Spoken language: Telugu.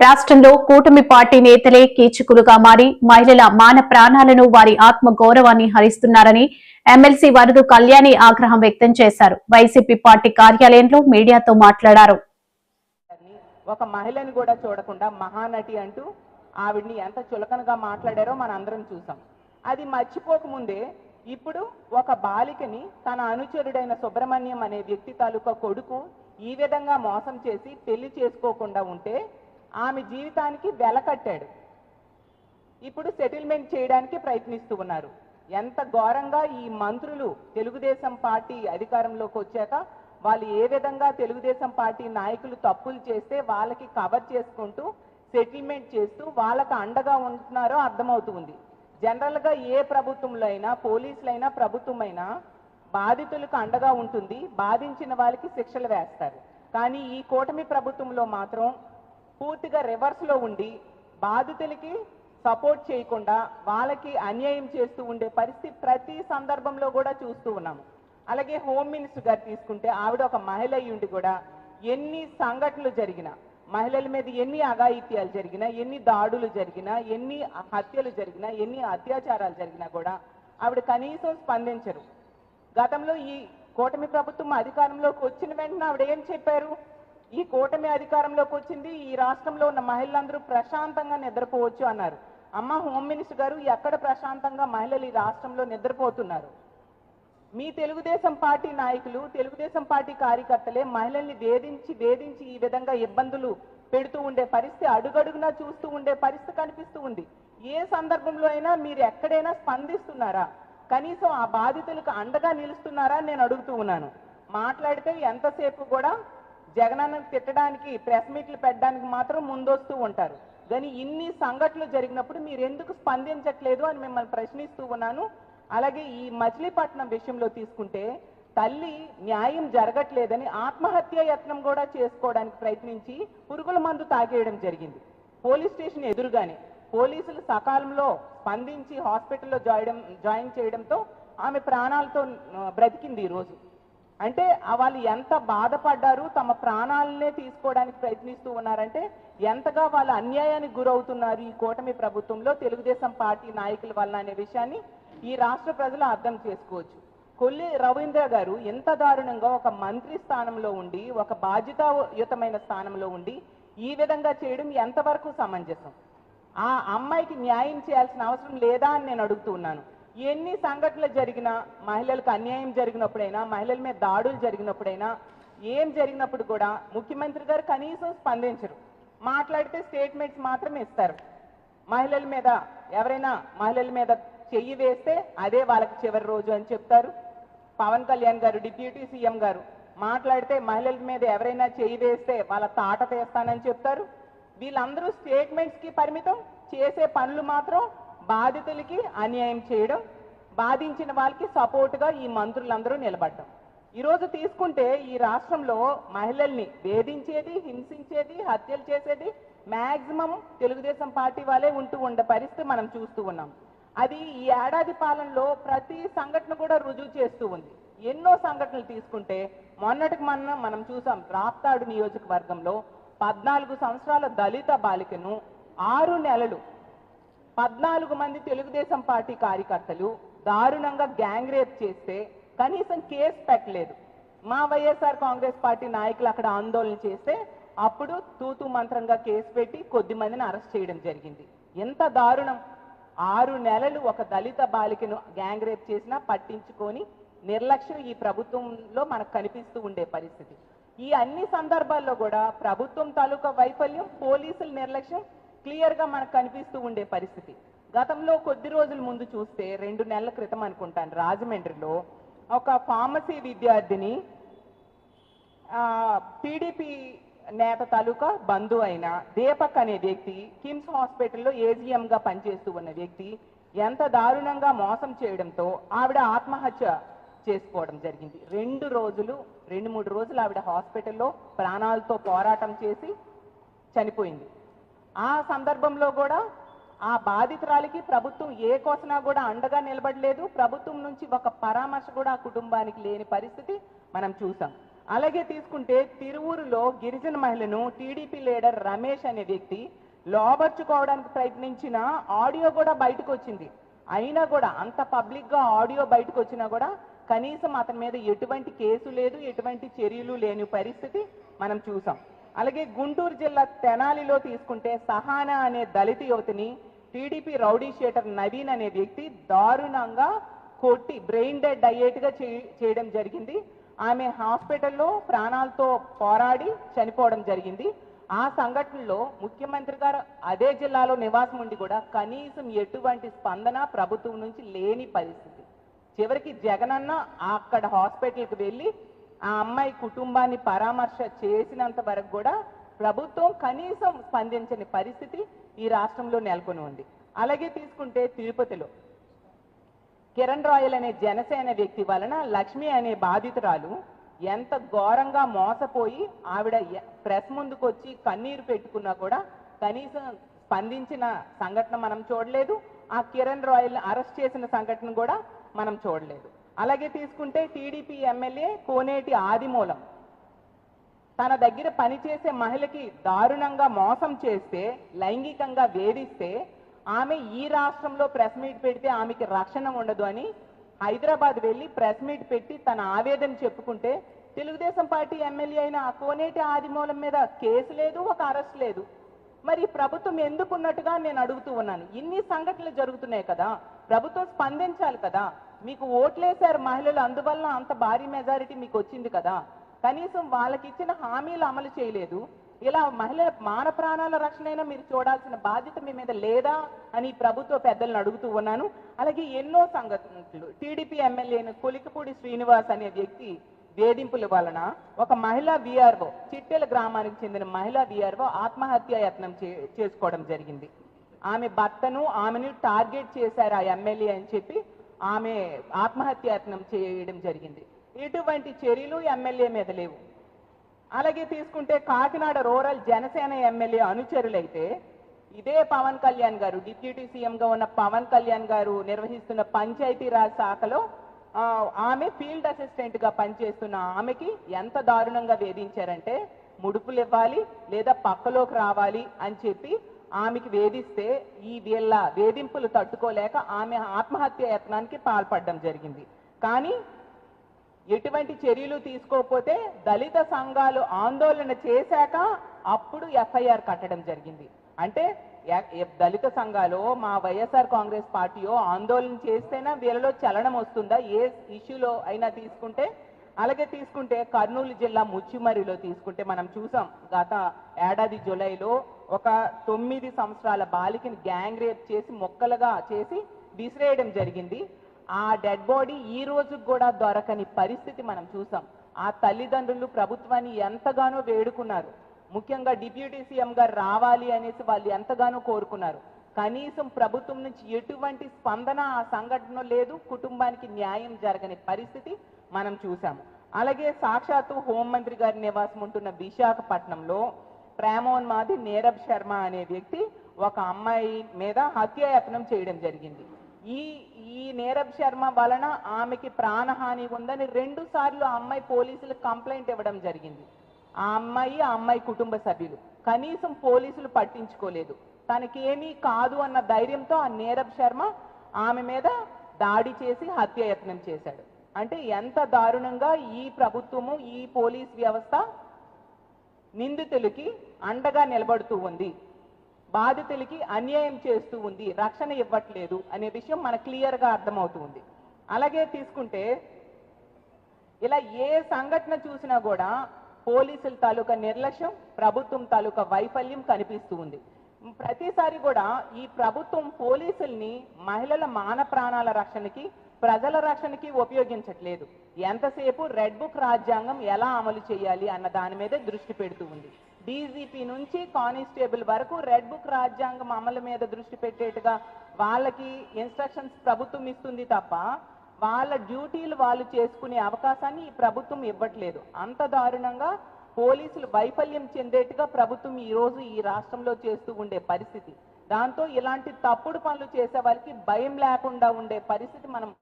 రాష్ట్రంలో కూటమి పార్టీ నేతలే కీచకులుగా మారి మహిళల మాన ప్రాణాలను వారి ఆత్మ గౌరవాన్ని హరిస్తున్నారని ఎమ్మెల్సీ వరదు కళ్యాణి ఆగ్రహం వ్యక్తం చేశారు. వైసీపీ పార్టీ కార్యాలయంలో మీడియాతో మాట్లాడారు. ఒక మహిళని కూడా చూడకుండా మహానటి అంటూ ఆవిడ్ని ఎంత చులకనగా మాట్లాడారో మన అందరం చూసాం. అది మర్చిపోకముందే ఇప్పుడు ఒక బాలికని తన అనుచరుడైన సుబ్రహ్మణ్యం అనే వ్యక్తి తాలూకా కొడుకు ఈ విధంగా మోసం చేసి పెళ్ళి చేసుకోకుండా ఉంటే ఆమె జీవితానికి వెల కట్టాడు. ఇప్పుడు సెటిల్మెంట్ చేయడానికి ప్రయత్నిస్తూ ఉన్నారు. ఎంత ఘోరంగా ఈ మంత్రులు తెలుగుదేశం పార్టీ అధికారంలోకి వచ్చాక వాళ్ళు ఏ విధంగా తెలుగుదేశం పార్టీ నాయకులు తప్పులు చేస్తే వాళ్ళకి కవర్ చేసుకుంటూ సెటిల్మెంట్ చేస్తూ వాళ్ళకు అండగా ఉంటున్నారో అర్థమవుతుంది. జనరల్గా ఏ ప్రభుత్వంలో అయినా పోలీసులైనా ప్రభుత్వమైనా బాధితులకు అండగా ఉంటుంది. బాధించిన వాళ్ళకి శిక్షలు వేస్తారు. కానీ ఈ కూటమి ప్రభుత్వంలో మాత్రం పూర్తిగా రివర్స్లో ఉండి బాధితులకి సపోర్ట్ చేయకుండా వాళ్ళకి అన్యాయం చేస్తూ ఉండే పరిస్థితి ప్రతి సందర్భంలో కూడా చూస్తూ ఉన్నాము అలాగే హోమ్ మినిస్టర్ గారు తీసుకుంటే ఆవిడ ఒక మహిళ అయి ఉండి కూడా ఎన్ని సంఘటనలు జరిగినా మహిళల మీద ఎన్ని అఘాయిత్యాలు జరిగినా ఎన్ని దాడులు జరిగినా ఎన్ని హత్యలు జరిగినా ఎన్ని అత్యాచారాలు జరిగినా కూడా ఆవిడ కనీసం స్పందించరు. గతంలో ఈ కూటమి ప్రభుత్వం అధికారంలోకి వచ్చిన వెంటనే ఆవిడ ఏం చెప్పారు? ఈ కూటమి అధికారంలోకి వచ్చింది ఈ రాష్ట్రంలో ఉన్న మహిళలందరూ ప్రశాంతంగా నిద్రపోవచ్చు అన్నారు. అమ్మ హోమ్ మినిస్టర్ గారు ఎక్కడ ప్రశాంతంగా మహిళలు ఈ రాష్ట్రంలో నిద్రపోతున్నారు? మీ తెలుగుదేశం పార్టీ నాయకులు తెలుగుదేశం పార్టీ కార్యకర్తలే మహిళల్ని వేధించి వేధించి ఈ విధంగా ఇబ్బందులు పెడుతూ ఉండే పరిస్థితి అడుగడుగునా చూస్తూ ఉండే పరిస్థితి కనిపిస్తూ ఉంది. ఏ సందర్భంలో అయినా మీరు ఎక్కడైనా స్పందిస్తున్నారా? కనీసం ఆ బాధితులకు అండగా నిలుస్తున్నారా నేను అడుగుతూ ఉన్నాను. మాట్లాడితే ఎంతసేపు కూడా జగనన్న తిట్టడానికి ప్రెస్ మీట్లు పెట్టడానికి మాత్రం ముందొస్తూ ఉంటారు. కానీ ఇన్ని సంఘటనలు జరిగినప్పుడు మీరు ఎందుకు స్పందించట్లేదు అని మిమ్మల్ని ప్రశ్నిస్తూ ఉన్నాను. అలాగే ఈ మచిలీపట్నం విషయంలో తీసుకుంటే తల్లి న్యాయం జరగట్లేదని ఆత్మహత్య యత్నం కూడా చేసుకోవడానికి ప్రయత్నించి పురుగుల మందు తాగేయడం జరిగింది. పోలీస్ స్టేషన్ ఎదురుగానే పోలీసులు సకాలంలో స్పందించి హాస్పిటల్లో జాయిన్ జాయిన్ చేయడంతో ఆమె ప్రాణాలతో బ్రతికింది ఈరోజు. అంటే వాళ్ళు ఎంత బాధపడ్డారు తమ ప్రాణాలనే తీసుకోవడానికి ప్రయత్నిస్తూ ఉన్నారంటే ఎంతగా వాళ్ళు అన్యాయానికి గురవుతున్నారు ఈ కూటమి ప్రభుత్వంలో తెలుగుదేశం పార్టీ నాయకుల వల్ల అనే విషయాన్ని ఈ రాష్ట్ర ప్రజలు అర్థం చేసుకోవచ్చు. కొల్లి రవీంద్ర గారు ఎంత దారుణంగా ఒక మంత్రి స్థానంలో ఉండి ఒక బాధ్యతాయుతమైన స్థానంలో ఉండి ఈ విధంగా చేయడం ఎంతవరకు సమంజసం? ఆ అమ్మాయికి న్యాయం చేయాల్సిన అవసరం లేదా అని నేను అడుగుతూ ఉన్నాను. ఎన్ని సంఘటనలు జరిగినా మహిళలకు అన్యాయం జరిగినప్పుడైనా మహిళల మీద దాడులు జరిగినప్పుడైనా ఏం జరిగినప్పుడు కూడా ముఖ్యమంత్రి గారు కనీసం స్పందించరు. మాట్లాడితే స్టేట్మెంట్స్ మాత్రం ఇస్తారు. మహిళల మీద ఎవరైనా మహిళల మీద చెయ్యి వేస్తే అదే వాళ్ళకి చివరి రోజు అని చెప్తారు. పవన్ కళ్యాణ్ గారు డిప్యూటీ సీఎం గారు మాట్లాడితే మహిళల మీద ఎవరైనా చెయ్యి వేస్తే వాళ్ళ తాట తీస్తానని చెప్తారు. వీళ్ళందరూ స్టేట్మెంట్స్కి పరిమితం. చేసే పనులు మాత్రం బాధితులకి అన్యాయం చేయడం బాధించిన వాళ్ళకి సపోర్ట్గా ఈ మంత్రులందరూ నిలబడ్డం. ఈరోజు తీసుకుంటే ఈ రాష్ట్రంలో మహిళల్ని వేధించేది హింసించేది హత్యలు చేసేది మాక్సిమం తెలుగుదేశం పార్టీ వాళ్ళే ఉంటూ ఉండే పరిస్థితి మనం చూస్తూ ఉన్నాం. అది ఈ ఏడాది పాలనలో ప్రతి సంఘటన కూడా రుజువు చేస్తూ ఉంది. ఎన్నో సంఘటనలు తీసుకుంటే మొన్నటికి మొన్న మనం చూసాం రాప్తాడు నియోజకవర్గంలో పద్నాలుగు సంవత్సరాల దళిత బాలికను ఆరు నెలలు పద్నాలుగు మంది తెలుగుదేశం పార్టీ కార్యకర్తలు దారుణంగా గ్యాంగ్ రేప్ చేస్తే కనీసం కేసు పెట్టలేదు. మా వైఎస్ఆర్ కాంగ్రెస్ పార్టీ నాయకులు అక్కడ ఆందోళన చేస్తే అప్పుడు తూతు మంత్రంగా కేసు పెట్టి కొద్ది మందిని అరెస్ట్ చేయడం జరిగింది. ఎంత దారుణం! ఆరు నెలలు ఒక దళిత బాలికను గ్యాంగ్ రేప్ చేసినా పట్టించుకొని నిర్లక్ష్యం ఈ ప్రభుత్వంలో మనకు కనిపిస్తూ ఉండే పరిస్థితి. ఈ అన్ని సందర్భాల్లో కూడా ప్రభుత్వం తాలూకా వైఫల్యం పోలీసుల నిర్లక్ష్యం క్లియర్గా మనకు కనిపిస్తూ ఉండే పరిస్థితి. గతంలో కొద్ది రోజుల ముందు చూస్తే రెండు నెలల క్రితం అనుకుంటాను రాజమండ్రిలో ఒక ఫార్మసీ విద్యార్థిని టీడీపీ నేత తాలూకా బంధు అయిన దీపక్ అనే వ్యక్తి కిమ్స్ హాస్పిటల్లో ఏజీఎంగా పనిచేస్తూ ఉన్న వ్యక్తి ఎంత దారుణంగా మోసం చేయడంతో ఆవిడ ఆత్మహత్య చేసుకోవడం జరిగింది. రెండు రోజులు రెండు మూడు రోజులు ఆవిడ హాస్పిటల్లో ప్రాణాలతో పోరాటం చేసి చనిపోయింది. ఆ సందర్భంలో కూడా ఆ బాధితురాలికి ప్రభుత్వం ఏ కోసనా కూడా అండగా నిలబడలేదు. ప్రభుత్వం నుంచి ఒక పరామర్శ కూడా ఆ కుటుంబానికి లేని పరిస్థితి మనం చూసాం. అలాగే తీసుకుంటే తిరువూరులో గిరిజన మహిళను టీడీపీ లీడర్ రమేష్ అనే వ్యక్తి లోబర్చుకోవడానికి ప్రయత్నించిన ఆడియో కూడా బయటకు వచ్చింది. అయినా కూడా అంత పబ్లిక్గా ఆడియో బయటకు వచ్చినా కూడా కనీసం అతని మీద ఎటువంటి కేసు లేదు ఎటువంటి చర్యలు లేని పరిస్థితి మనం చూసాం. అలాగే గుంటూరు జిల్లా తెనాలిలో తీసుకుంటే సహానా అనే దళిత యువతిని టీడీపీ రౌడీ షేటర్ నవీన్ అనే వ్యక్తి దారుణంగా కొట్టి బ్రెయిన్ డెడ్ అయ్యేట్టుగా చేయడం జరిగింది. ఆమె హాస్పిటల్లో ప్రాణాలతో పోరాడి చనిపోవడం జరిగింది. ఆ సంఘటనలో ముఖ్యమంత్రి గారు అదే జిల్లాలో నివాసం ఉండి కూడా కనీసం ఎటువంటి స్పందన ప్రభుత్వం నుంచి లేని పరిస్థితి. చివరికి జగనన్న అక్కడ హాస్పిటల్కి వెళ్ళి ఆ అమ్మాయి కుటుంబాన్ని పరామర్శ చేసినంత వరకు కూడా ప్రభుత్వం కనీసం స్పందించని పరిస్థితి ఈ రాష్ట్రంలో నెలకొని ఉంది. అలాగే తీసుకుంటే తిరుపతిలో కిరణ్ రాయల్ అనే జనసేన వ్యక్తి వలన లక్ష్మి అనే బాధితురాలు ఎంత ఘోరంగా మోసపోయి ఆవిడ ప్రెస్ ముందుకు వచ్చి కన్నీరు పెట్టుకున్నా కూడా కనీసం స్పందించిన సంఘటన మనం చూడలేదు. ఆ కిరణ్ రాయల్ అరెస్ట్ చేసిన సంఘటన కూడా మనం చూడలేదు. అలాగే తీసుకుంటే టీడీపీ ఎమ్మెల్యే కోనేటి ఆదిమూలం. తన దగ్గర పనిచేసే మహిళకి దారుణంగా మోసం చేస్తే లైంగికంగా వేధిస్తే ఆమె ఈ రాష్ట్రంలో ప్రెస్ మీట్ పెడితే ఆమెకి రక్షణ ఉండదు అని హైదరాబాద్ వెళ్ళి ప్రెస్ మీట్ పెట్టి తన ఆవేదన చెప్పుకుంటే తెలుగుదేశం పార్టీ ఎమ్మెల్యే అయిన ఆ కోనేటి ఆదిమూలం మీద కేసు లేదు ఒక అరెస్ట్ లేదు. మరి ప్రభుత్వం ఎందుకున్నట్టుగా నేను అడుగుతూ ఉన్నాను. ఇన్ని సంఘటనలు జరుగుతున్నాయి కదా ప్రభుత్వం స్పందించాలి కదా మీకు ఓట్లేశారు మహిళలు అందువల్ల అంత భారీ మెజారిటీ మీకు వచ్చింది కదా. కనీసం వాళ్ళకి ఇచ్చిన హామీలు అమలు చేయలేదు. ఇలా మహిళల మాన ప్రాణాల రక్షణైనా మీరు చూడాల్సిన బాధ్యత మీ మీద లేదా అని ప్రభుత్వ పెద్దలను అడుగుతూ ఉన్నాను. అలాగే ఎన్నో సంఘటనలు టీడీపీ ఎమ్మెల్యేను కొలికపూడి శ్రీనివాస్ అనే వ్యక్తి వేధింపుల వలన ఒక మహిళా విఆర్ఓ చిట్టెల గ్రామానికి చెందిన మహిళా విఆర్ఓ ఆత్మహత్య యత్నం చేసుకోవడం జరిగింది. ఆమె భర్తను ఆమెను టార్గెట్ చేశారు ఆ ఎమ్మెల్యే అని చెప్పి ఆమె ఆత్మహత్య యత్నం చేయడం జరిగింది. ఇటువంటి చర్యలు ఎమ్మెల్యే మీద లేవు. అలాగే తీసుకుంటే కాకినాడ రూరల్ జనసేన ఎమ్మెల్యే అనుచరులైతే ఇదే పవన్ కళ్యాణ్ గారు డిప్యూటీ సీఎంగా ఉన్న పవన్ కళ్యాణ్ గారు నిర్వహిస్తున్న పంచాయతీరాజ్ శాఖలో ఆమె ఫీల్డ్ అసిస్టెంట్గా పనిచేస్తున్న ఆమెకి ఎంత దారుణంగా వేధించారంటే ముడుపులు ఇవ్వాలి లేదా పక్కలోకి రావాలి అని చెప్పి ఆమెకి వేధిస్తే ఈ వీళ్ళ వేధింపులు తట్టుకోలేక ఆమె ఆత్మహత్య యత్నానికి పాల్పడడం జరిగింది. కానీ ఎటువంటి చర్యలు తీసుకోకపోతే దళిత సంఘాలు ఆందోళన చేశాక అప్పుడు ఎఫ్ఐఆర్ కట్టడం జరిగింది. అంటే దళిత సంఘాలు మా వైఎస్ఆర్ కాంగ్రెస్ పార్టీయో ఆందోళన చేస్తేనే వీళ్ళలో చలనం వస్తుందా? ఏ ఇష్యూలో అయినా తీసుకుంటే అలాగే తీసుకుంటే కర్నూలు జిల్లా ముచ్చిమరిలో తీసుకుంటే మనం చూసాం. గత ఏడాది జూలైలో ఒక తొమ్మిది సంవత్సరాల బాలికని గ్యాంగ్ రేప్ చేసి మొక్కలుగా చేసి విసిరేయడం జరిగింది. ఆ డెడ్ బాడీ ఈ రోజు కూడా దొరకని పరిస్థితి మనం చూసాం. ఆ తల్లిదండ్రులు ప్రభుత్వాన్ని ఎంతగానో వేడుకున్నారు. ముఖ్యంగా డిప్యూటీ సీఎం గారు రావాలి అనేసి వాళ్ళు ఎంతగానో కోరుకున్నారు. కనీసం ప్రభుత్వం నుంచి ఎటువంటి స్పందన ఆ సంఘటన లేదు. కుటుంబానికి న్యాయం జరగని పరిస్థితి మనం చూసాము. అలాగే సాక్షాత్తు హోంమంత్రి గారి నివాసం ఉంటున్న విశాఖపట్నంలో ప్రేమోన్మాది నీరబ్ శర్మ అనే వ్యక్తి ఒక అమ్మాయి మీద హత్యాయత్నం చేయడం జరిగింది. ఈ ఈ నీరబ్ శర్మ వలన ఆమెకి ప్రాణహాని ఉందని రెండు సార్లు ఆ అమ్మాయి పోలీసులకు కంప్లైంట్ ఇవ్వడం జరిగింది. ఆ అమ్మాయి ఆ అమ్మాయి కుటుంబ సభ్యులు. కనీసం పోలీసులు పట్టించుకోలేదు. తనకేమీ కాదు అన్న ధైర్యంతో ఆ నీరబ్ శర్మ ఆమె మీద దాడి చేసి హత్యాయత్నం చేశాడు. అంటే ఎంత దారుణంగా ఈ ప్రభుత్వము ఈ పోలీస్ వ్యవస్థ నిందితులకి అండగా నిలబడుతూ ఉంది. బాధితులకి అన్యాయం చేస్తూ ఉంది. రక్షణ ఇవ్వట్లేదు అనే విషయం మనకు క్లియర్గా అర్థమవుతుంది. అలాగే తీసుకుంటే ఇలా ఏ సంఘటన చూసినా కూడా పోలీసుల తాలూకా నిర్లక్ష్యం ప్రభుత్వం తాలూకా వైఫల్యం కనిపిస్తూ ఉంది. ప్రతిసారి కూడా ఈ ప్రభుత్వం పోలీసుల్ని మహిళల మాన ప్రాణాల రక్షణకి ప్రజల రక్షణకి ఉపయోగించట్లేదు. ఎంతసేపు రెడ్ బుక్ రాజ్యాంగం ఎలా అమలు చేయాలి అన్న దాని మీదే దృష్టి పెడుతూ ఉంది. డీజీపీ నుంచి కానిస్టేబుల్ వరకు రెడ్ బుక్ రాజ్యాంగం అమలు మీద దృష్టి పెట్టేట్టుగా వాళ్ళకి ఇన్స్ట్రక్షన్స్ ప్రభుత్వం ఇస్తుంది తప్ప వాళ్ళ డ్యూటీలు వాళ్ళు చేసుకునే అవకాశాన్ని ఈ ప్రభుత్వం ఇవ్వట్లేదు. అంత దారుణంగా పోలీసులు వైఫల్యం చెందేట్టుగా ప్రభుత్వం ఈరోజు ఈ రాష్ట్రంలో చేస్తూ ఉండే పరిస్థితి. దాంతో ఇలాంటి తప్పుడు పనులు చేసే వారికి భయం లేకుండా ఉండే పరిస్థితి మనం